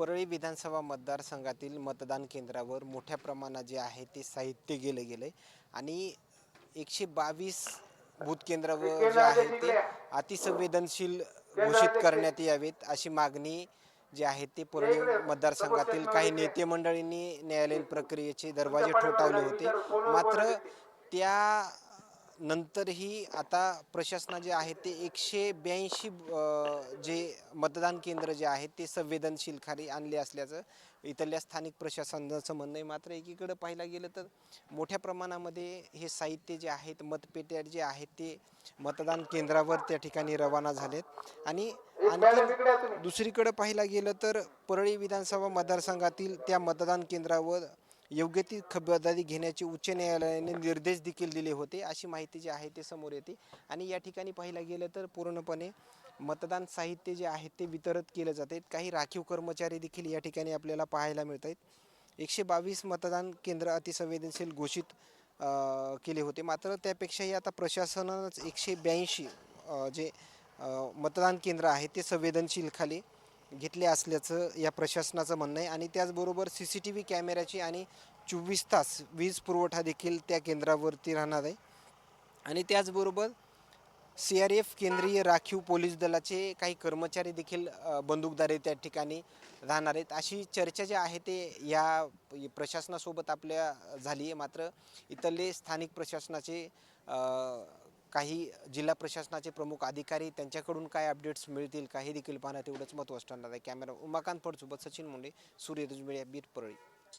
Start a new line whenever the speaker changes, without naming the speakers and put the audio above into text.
परळी विधानसभा मतदारसंघातील मतदान केंद्रावर मोठ्या प्रमाणात जे आहे ते साहित्य गेलं गेलं. आणि एकशे बावीस बूथ केंद्रावर जे आहे ते अतिसंवेदनशील घोषित करण्यात यावेत अशी मागणी जी आहे ते परळी मतदारसंघातील काही नेते मंडळींनी न्यायालयीन प्रक्रियेचे दरवाजे ठोठावले होते. मात्र त्या नंतरही आता प्रशासना जे आहे ते एकशे ब्याऐंशी जे मतदान केंद्र जे आहेत ते संवेदनशील खाली आणले असल्याचं इथल्या स्थानिक प्रशासनाचं म्हणणं आहे. मात्र एकीकडं पाहायला गेलं तर मोठ्या प्रमाणामध्ये हे साहित्य जे आहेत मतपेट्या जे आहेत ते मतदान केंद्रावर त्या ठिकाणी रवाना झालेत. आणि आणखी दुसरीकडं पाहायला गेलं तर परळी विधानसभा मतदारसंघातील त्या मतदान केंद्रावर योग्य ती खबरदारी घेण्याचे उच्च न्यायालयाने निर्देश देखील दिले होते अशी माहिती जी आहे ते समोर येते. आणि या ठिकाणी पाहायला गेलं तर पूर्णपणे मतदान साहित्य जे आहे ते वितरित केले जाते. काही राखीव कर्मचारी देखील या ठिकाणी आपल्याला पाहायला मिळत आहेत एकशे बावीस मतदान केंद्र अतिसंवेदनशील घोषित केले होते. मात्र त्यापेक्षाही आता प्रशासनानंच एकशे ब्याऐंशी जे मतदान केंद्र आहे ते संवेदनशील खाली घेतले असल्याचं या प्रशासनाचं म्हणणं आहे. आणि त्याचबरोबर सी सी टी व्ही कॅमेऱ्याची आणि चोवीस तास वीज पुरवठा देखील त्या केंद्रावरती राहणार आहे. आणि त्याचबरोबर सी आर एफ केंद्रीय राखीव पोलीस दलाचे काही कर्मचारी देखील बंदूकदारे त्या ठिकाणी राहणार आहेत. अशी चर्चा जी आहे ते या प्रशासनासोबत आपल्या झाली आहे. मात्र इथले स्थानिक प्रशासनाचे काही जिल्हा प्रशासनाचे प्रमुख अधिकारी त्यांच्याकडून काय अपडेट्स मिळतील काही देखील पाहणं तेवढंच महत्त्वाचं असणार आहे. कॅमेरा उमाकांत फडसोबत सचिन मुंडे सूर्य मीडिया बीट परळी